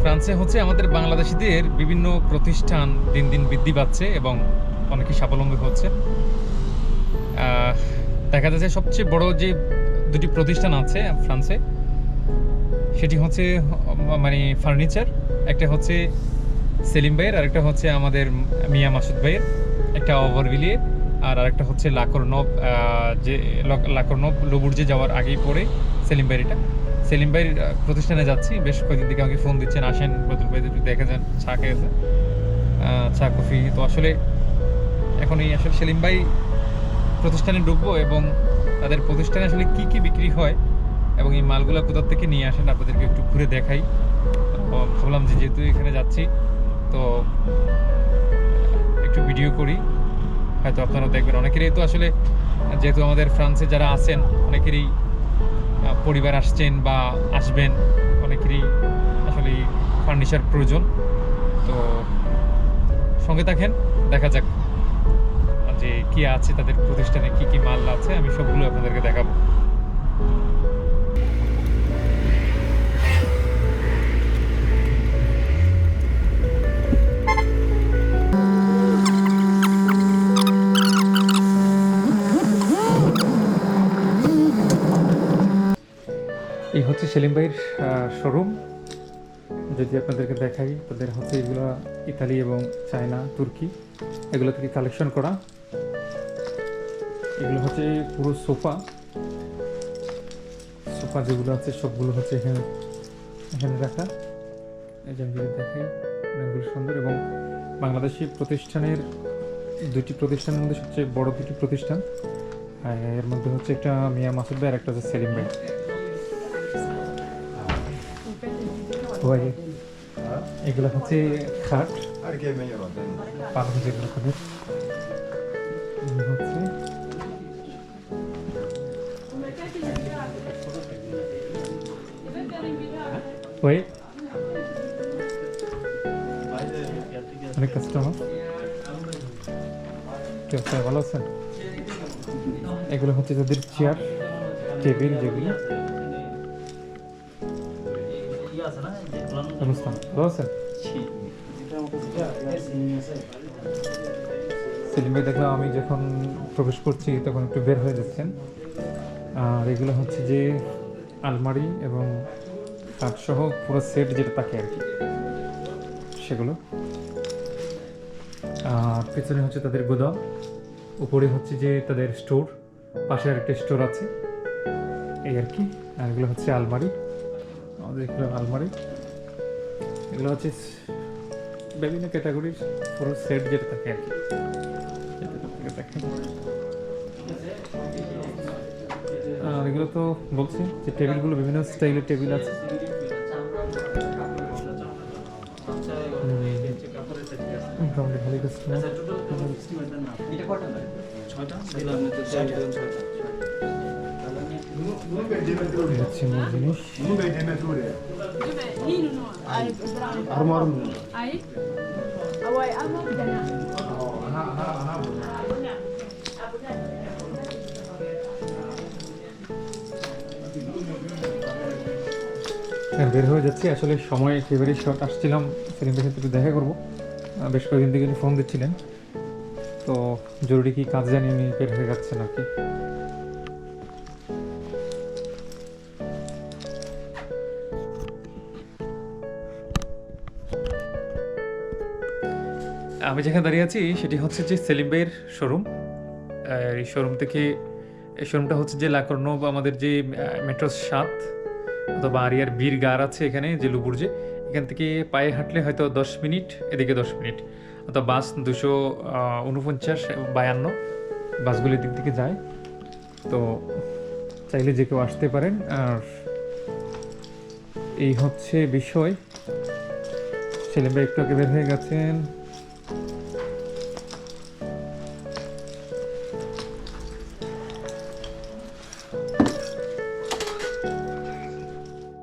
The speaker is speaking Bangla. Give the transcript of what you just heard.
ফ্রান্সে হচ্ছে আমাদের বাংলাদেশিদের বিভিন্ন প্রতিষ্ঠান দিন দিন বৃদ্ধি পাচ্ছে এবং অনেকে স্বাবলম্বী হচ্ছে। দেখা যাচ্ছে সবচেয়ে বড় যে দুটি প্রতিষ্ঠান আছে ফ্রান্সে, সেটি হচ্ছে মানে ফার্নিচার, একটা হচ্ছে সেলিম ভাইয়ের আর একটা হচ্ছে আমাদের মিয়া মাসুদ ভাইয়ের, একটা ওভারভিলিয়ে, আর আরেকটা হচ্ছে লাকরনব যে লক- লাকরনব লবুর্জে যাওয়ার আগেই পড়ে সেলিম ভাইয়ের এটা। সেলিম ভাইয়ের প্রতিষ্ঠানে যাচ্ছি। বেশ কয়েকদিন থেকে আমাকে ফোন দিচ্ছেন। আসেন বদল ভাই, একটু দেখে যান, চা খেয়েছে চা, কফি। তো আসলে এখন এই আসলে সেলিম ভাই প্রতিষ্ঠানে ঢুকবো এবং তাদের প্রতিষ্ঠানে আসলে কি কি বিক্রি হয় এবং এই মালগুলো কোথা থেকে নিয়ে আসেন আপনাদেরকে একটু ঘুরে দেখাই। ভাবলাম যে যেহেতু এখানে যাচ্ছি, তো একটু ভিডিও করি। হয়তো আপনারা দেখবেন। অনেকেরই তো আসলে, যেহেতু আমাদের ফ্রান্সে যারা আছেন, অনেকেরই পরিবার আসছেন বা আসবেন, অনেকেরই আসলে ফার্নিচার প্রয়োজন। তো সঙ্গে থাকেন, দেখা যাক যে কি আছে, তাদের প্রতিষ্ঠানে কি কি মাল আছে, আমি সবগুলো আপনাদেরকে দেখাবো। সেলিম ভাইয়ের শোরুম যদি আপনাদেরকে দেখাই, তাদের হচ্ছে এগুলো ইতালি এবং চায়না, তুর্কি। এগুলো থেকে কালেকশন করা। এগুলো হচ্ছে পুরো সোফা। সোফা যেগুলো আছে, সবগুলো হচ্ছে এখানে এখানে রাখা। এই যে আমি যদি দেখাই অনেকগুলো সুন্দর এবং বাংলাদেশি প্রতিষ্ঠানের দুটি প্রতিষ্ঠানের মধ্যে সবচেয়ে বড় দুটি প্রতিষ্ঠান। এর মধ্যে হচ্ছে একটা মিয়া মাসুদ ভাই আর একটা হচ্ছে সেলিম ভাই। এগুলো হচ্ছে খাট। হচ্ছে ওই। অনেক কাস্টমার কি অবস্থা ভালো আছেন? এগুলো হচ্ছে তাদের চেয়ার টেবিল যেগুলো। অনুষ্ঠান ভালো আছেন সেলিম ভাই দেখলাম আমি যখন প্রবেশ করছি তখন একটু বের হয়ে যাচ্ছেন আর এগুলো হচ্ছে যে আলমারি এবং সহ পুরো সেট যেটা থাকে আর কি সেগুলো আর পেছনে হচ্ছে তাদের গোদাম উপরে হচ্ছে যে তাদের স্টোর পাশে আরেকটা স্টোর আছে এই আর কি আর এগুলো হচ্ছে আলমারি আমাদের এগুলো আলমারি এগুলো হচ্ছে বিভিন্ন ক্যাটাগরির পুরো সেট যেটা থাকে আর কি। আর এগুলো তো বলছি যে টেবিলগুলো বিভিন্ন স্টাইলের টেবিল আছে মোটামুটি ভালোই কাস্টমার হচ্ছে বের হয়ে যাচ্ছি। আসলে সময় একেবারেই শর্ট আসছিলাম। সেলিমের সাথে একটু দেখা করব। বেশ কয়েকদিন থেকে ফোন দিচ্ছিলেন। তো জরুরি কি কাজ জানি বের হয়ে যাচ্ছেন আর কি। আমি যেখানে দাঁড়িয়ে আছি, সেটি হচ্ছে যে সেলিম ভাইয়ের শোরুম এই শোরুম থেকে, এই শোরুমটা হচ্ছে যে লাকর্ণ আমাদের যে মেট্রো সাত অথবা আরিয়ার বীর গার আছে এখানে, যে লুবুর্জে, এখান থেকে পায়ে হাঁটলে হয়তো দশ মিনিট, এদিকে দশ মিনিট। অথবা বাস দুশো উনপঞ্চাশ বায়ান্ন, বাসগুলি দিক থেকে যায়। তো চাইলে যে কেউ আসতে পারেন। আর এই হচ্ছে বিষয়। ছেলে একটু আগে বের হয়ে গেছেন।